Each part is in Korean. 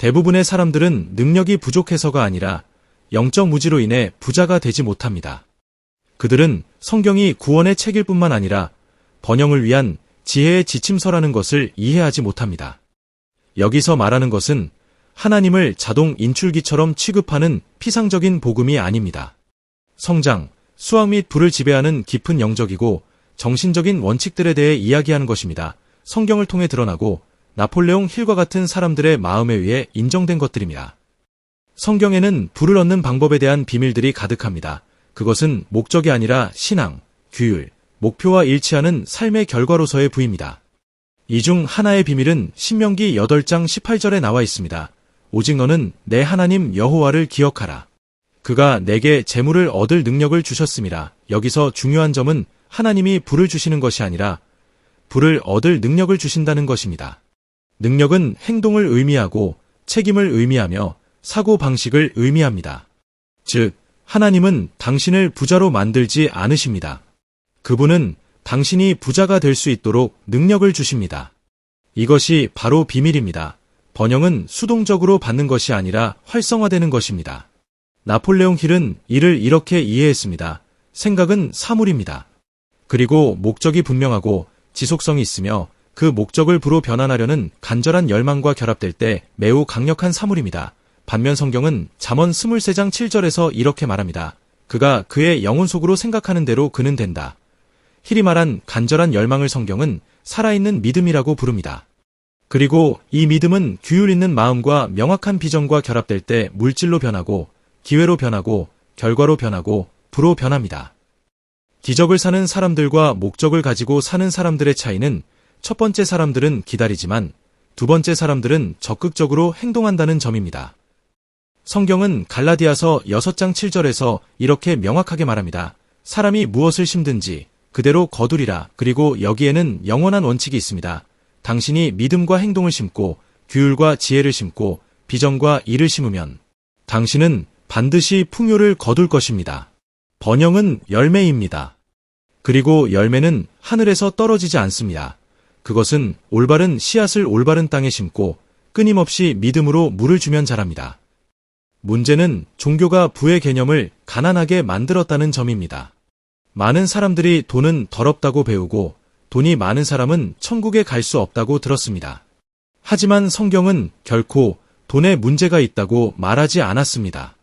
대부분의 사람들은 능력이 부족해서가 아니라 영적 무지로 인해 부자가 되지 못합니다. 그들은 성경이 구원의 책일 뿐만 아니라 번영을 위한 지혜의 지침서라는 것을 이해하지 못합니다. 여기서 말하는 것은 하나님을 자동 인출기처럼 취급하는 피상적인 복음이 아닙니다. 성장, 수학 및 불을 지배하는 깊은 영적이고 정신적인 원칙들에 대해 이야기하는 것입니다. 성경을 통해 드러나고 나폴레옹 힐과 같은 사람들의 마음에 의해 인정된 것들입니다. 성경에는 불을 얻는 방법에 대한 비밀들이 가득합니다. 그것은 목적이 아니라 신앙, 규율, 목표와 일치하는 삶의 결과로서의 부입니다. 이 중 하나의 비밀은 신명기 8장 18절에 나와 있습니다. 오직 너는 내 하나님 여호와를 기억하라. 그가 내게 재물을 얻을 능력을 주셨습니다. 여기서 중요한 점은 하나님이 불을 주시는 것이 아니라 불을 얻을 능력을 주신다는 것입니다. 능력은 행동을 의미하고 책임을 의미하며 사고 방식을 의미합니다. 즉, 하나님은 당신을 부자로 만들지 않으십니다. 그분은 당신이 부자가 될 수 있도록 능력을 주십니다. 이것이 바로 비밀입니다. 번영은 수동적으로 받는 것이 아니라 활성화되는 것입니다. 나폴레옹 힐은 이를 이렇게 이해했습니다. 생각은 사물입니다. 그리고 목적이 분명하고 지속성이 있으며 그 목적을 부로 변환하려는 간절한 열망과 결합될 때 매우 강력한 사물입니다. 반면 성경은 잠언 23장 7절에서 이렇게 말합니다. 그가 그의 영혼 속으로 생각하는 대로 그는 된다. 힐이 말한 간절한 열망을 성경은 살아있는 믿음이라고 부릅니다. 그리고 이 믿음은 규율 있는 마음과 명확한 비전과 결합될 때 물질로 변하고 기회로 변하고 결과로 변하고 부로 변합니다. 기적을 사는 사람들과 목적을 가지고 사는 사람들의 차이는 첫 번째 사람들은 기다리지만 두 번째 사람들은 적극적으로 행동한다는 점입니다. 성경은 갈라디아서 6장 7절에서 이렇게 명확하게 말합니다. 사람이 무엇을 심든지 그대로 거두리라. 그리고 여기에는 영원한 원칙이 있습니다. 당신이 믿음과 행동을 심고 규율과 지혜를 심고 비전과 일을 심으면 당신은 반드시 풍요를 거둘 것입니다. 번영은 열매입니다. 그리고 열매는 하늘에서 떨어지지 않습니다. 그것은 올바른 씨앗을 올바른 땅에 심고 끊임없이 믿음으로 물을 주면 자랍니다. 문제는 종교가 부의 개념을 가난하게 만들었다는 점입니다. 많은 사람들이 돈은 더럽다고 배우고 돈이 많은 사람은 천국에 갈 수 없다고 들었습니다. 하지만 성경은 결코 돈에 문제가 있다고 말하지 않았습니다.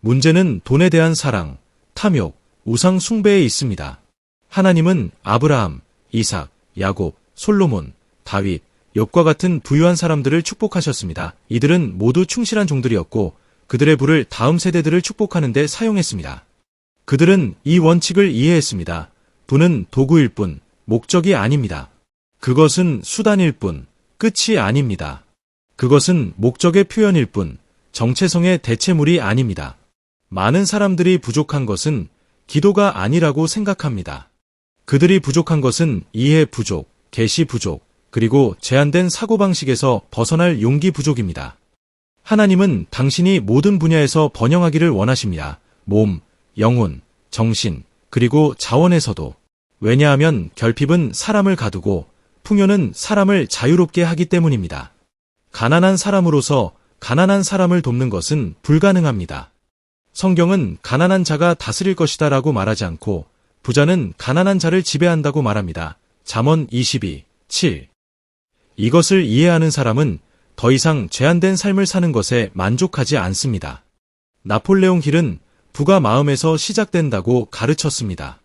문제는 돈에 대한 사랑, 탐욕, 우상 숭배에 있습니다. 하나님은 아브라함, 이삭, 야곱, 솔로몬, 다윗, 욥과 같은 부유한 사람들을 축복하셨습니다. 이들은 모두 충실한 종들이었고 그들의 부를 다음 세대들을 축복하는 데 사용했습니다. 그들은 이 원칙을 이해했습니다. 부는 도구일 뿐, 목적이 아닙니다. 그것은 수단일 뿐, 끝이 아닙니다. 그것은 목적의 표현일 뿐, 정체성의 대체물이 아닙니다. 많은 사람들이 부족한 것은 기도가 아니라고 생각합니다. 그들이 부족한 것은 이해 부족, 계시 부족, 그리고 제한된 사고방식에서 벗어날 용기 부족입니다. 하나님은 당신이 모든 분야에서 번영하기를 원하십니다. 몸, 영혼, 정신, 그리고 자원에서도. 왜냐하면 결핍은 사람을 가두고 풍요는 사람을 자유롭게 하기 때문입니다. 가난한 사람으로서 가난한 사람을 돕는 것은 불가능합니다. 성경은 가난한 자가 다스릴 것이다 라고 말하지 않고 부자는 가난한 자를 지배한다고 말합니다. 잠언 22, 7. 이것을 이해하는 사람은 더 이상 제한된 삶을 사는 것에 만족하지 않습니다. 나폴레옹 힐은 부가 마음에서 시작된다고 가르쳤습니다.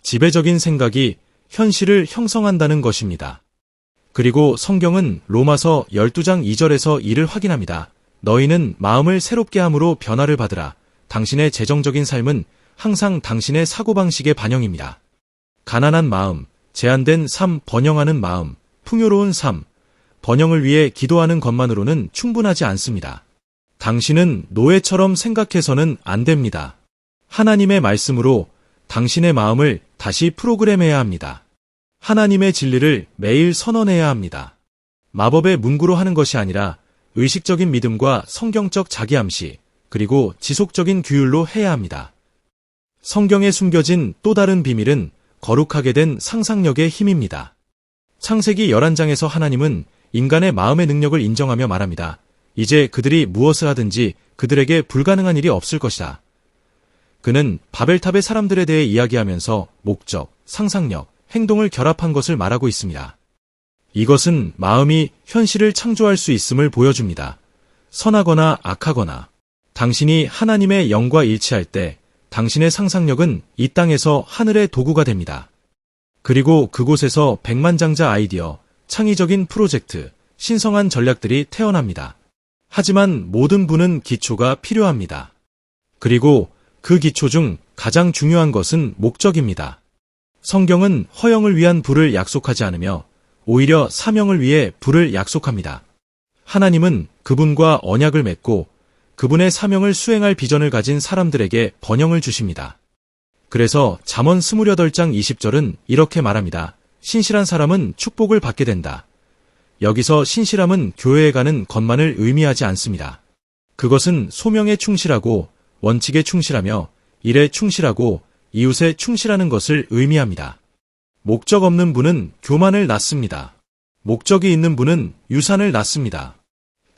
지배적인 생각이 현실을 형성한다는 것입니다. 그리고 성경은 로마서 12장 2절에서 이를 확인합니다. 너희는 마음을 새롭게 함으로 변화를 받으라. 당신의 재정적인 삶은 항상 당신의 사고방식의 반영입니다. 가난한 마음, 제한된 삶, 번영하는 마음, 풍요로운 삶, 번영을 위해 기도하는 것만으로는 충분하지 않습니다. 당신은 노예처럼 생각해서는 안 됩니다. 하나님의 말씀으로 당신의 마음을 다시 프로그램해야 합니다. 하나님의 진리를 매일 선언해야 합니다. 마법의 문구로 하는 것이 아니라 의식적인 믿음과 성경적 자기암시, 그리고 지속적인 규율로 해야 합니다. 성경에 숨겨진 또 다른 비밀은 거룩하게 된 상상력의 힘입니다. 창세기 11장에서 하나님은 인간의 마음의 능력을 인정하며 말합니다. 이제 그들이 무엇을 하든지 그들에게 불가능한 일이 없을 것이다. 그는 바벨탑의 사람들에 대해 이야기하면서 목적, 상상력, 행동을 결합한 것을 말하고 있습니다. 이것은 마음이 현실을 창조할 수 있음을 보여줍니다. 선하거나 악하거나 당신이 하나님의 영과 일치할 때 당신의 상상력은 이 땅에서 하늘의 도구가 됩니다. 그리고 그곳에서 백만장자 아이디어, 창의적인 프로젝트, 신성한 전략들이 태어납니다. 하지만 모든 분은 기초가 필요합니다. 그리고 그 기초 중 가장 중요한 것은 목적입니다. 성경은 허영을 위한 불을 약속하지 않으며 오히려 사명을 위해 불을 약속합니다. 하나님은 그분과 언약을 맺고 그분의 사명을 수행할 비전을 가진 사람들에게 번영을 주십니다. 그래서 잠언 28장 20절은 이렇게 말합니다. 신실한 사람은 축복을 받게 된다. 여기서 신실함은 교회에 가는 것만을 의미하지 않습니다. 그것은 소명에 충실하고 원칙에 충실하며 일에 충실하고 이웃에 충실하는 것을 의미합니다. 목적 없는 분은 교만을 낳습니다. 목적이 있는 분은 유산을 낳습니다.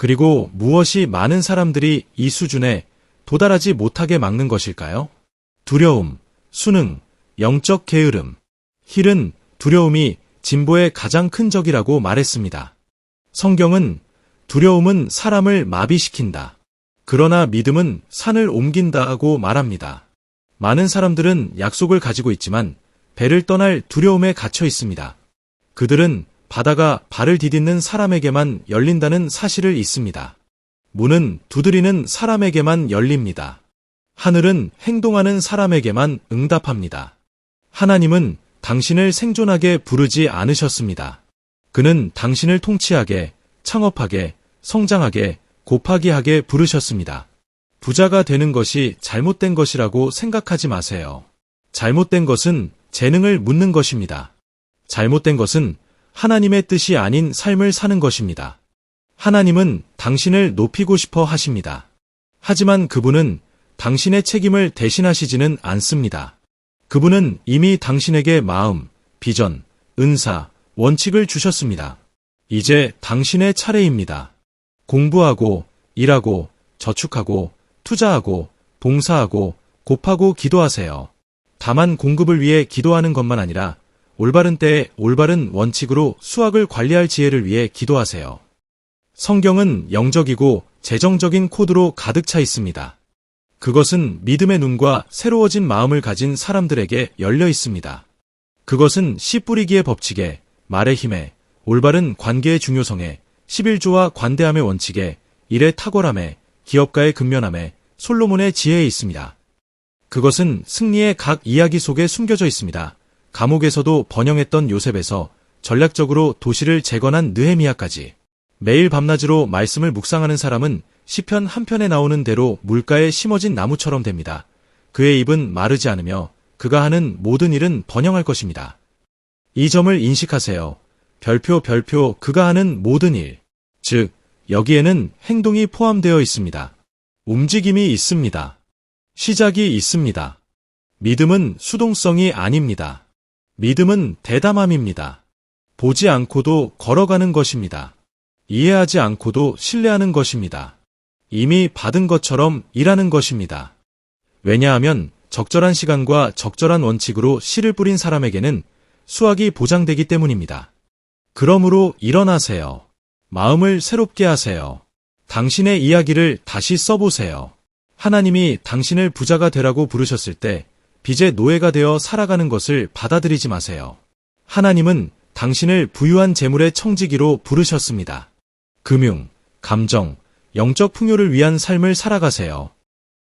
그리고 무엇이 많은 사람들이 이 수준에 도달하지 못하게 막는 것일까요? 두려움, 수능, 영적 게으름. 힐은 두려움이 진보의 가장 큰 적이라고 말했습니다. 성경은 두려움은 사람을 마비시킨다. 그러나 믿음은 산을 옮긴다고 말합니다. 많은 사람들은 약속을 가지고 있지만 배를 떠날 두려움에 갇혀 있습니다. 그들은 바다가 발을 디딛는 사람에게만 열린다는 사실을 잊습니다. 문은 두드리는 사람에게만 열립니다. 하늘은 행동하는 사람에게만 응답합니다. 하나님은 당신을 생존하게 부르지 않으셨습니다. 그는 당신을 통치하게, 창업하게, 성장하게, 곱하기 하게 부르셨습니다. 부자가 되는 것이 잘못된 것이라고 생각하지 마세요. 잘못된 것은 재능을 묻는 것입니다. 잘못된 것은 하나님의 뜻이 아닌 삶을 사는 것입니다. 하나님은 당신을 높이고 싶어 하십니다. 하지만 그분은 당신의 책임을 대신하시지는 않습니다. 그분은 이미 당신에게 마음, 비전, 은사, 원칙을 주셨습니다. 이제 당신의 차례입니다. 공부하고, 일하고, 저축하고, 투자하고, 봉사하고, 곱하고 기도하세요. 다만 공급을 위해 기도하는 것만 아니라 올바른 때에 올바른 원칙으로 수학을 관리할 지혜를 위해 기도하세요. 성경은 영적이고 재정적인 코드로 가득 차 있습니다. 그것은 믿음의 눈과 새로워진 마음을 가진 사람들에게 열려 있습니다. 그것은 씨 뿌리기의 법칙에, 말의 힘에, 올바른 관계의 중요성에, 11조와 관대함의 원칙에, 일의 탁월함에, 기업가의 근면함에, 솔로몬의 지혜에 있습니다. 그것은 승리의 각 이야기 속에 숨겨져 있습니다. 감옥에서도 번영했던 요셉에서 전략적으로 도시를 재건한 느헤미야까지 매일 밤낮으로 말씀을 묵상하는 사람은 시편 한 편에 나오는 대로 물가에 심어진 나무처럼 됩니다. 그의 입은 마르지 않으며 그가 하는 모든 일은 번영할 것입니다. 이 점을 인식하세요. 별표 별표 그가 하는 모든 일. 즉, 여기에는 행동이 포함되어 있습니다. 움직임이 있습니다. 시작이 있습니다. 믿음은 수동성이 아닙니다. 믿음은 대담함입니다. 보지 않고도 걸어가는 것입니다. 이해하지 않고도 신뢰하는 것입니다. 이미 받은 것처럼 일하는 것입니다. 왜냐하면 적절한 시간과 적절한 원칙으로 씨를 뿌린 사람에게는 수확이 보장되기 때문입니다. 그러므로 일어나세요. 마음을 새롭게 하세요. 당신의 이야기를 다시 써보세요. 하나님이 당신을 부자가 되라고 부르셨을 때 빚의 노예가 되어 살아가는 것을 받아들이지 마세요. 하나님은 당신을 부유한 재물의 청지기로 부르셨습니다. 금융, 감정, 영적 풍요를 위한 삶을 살아가세요.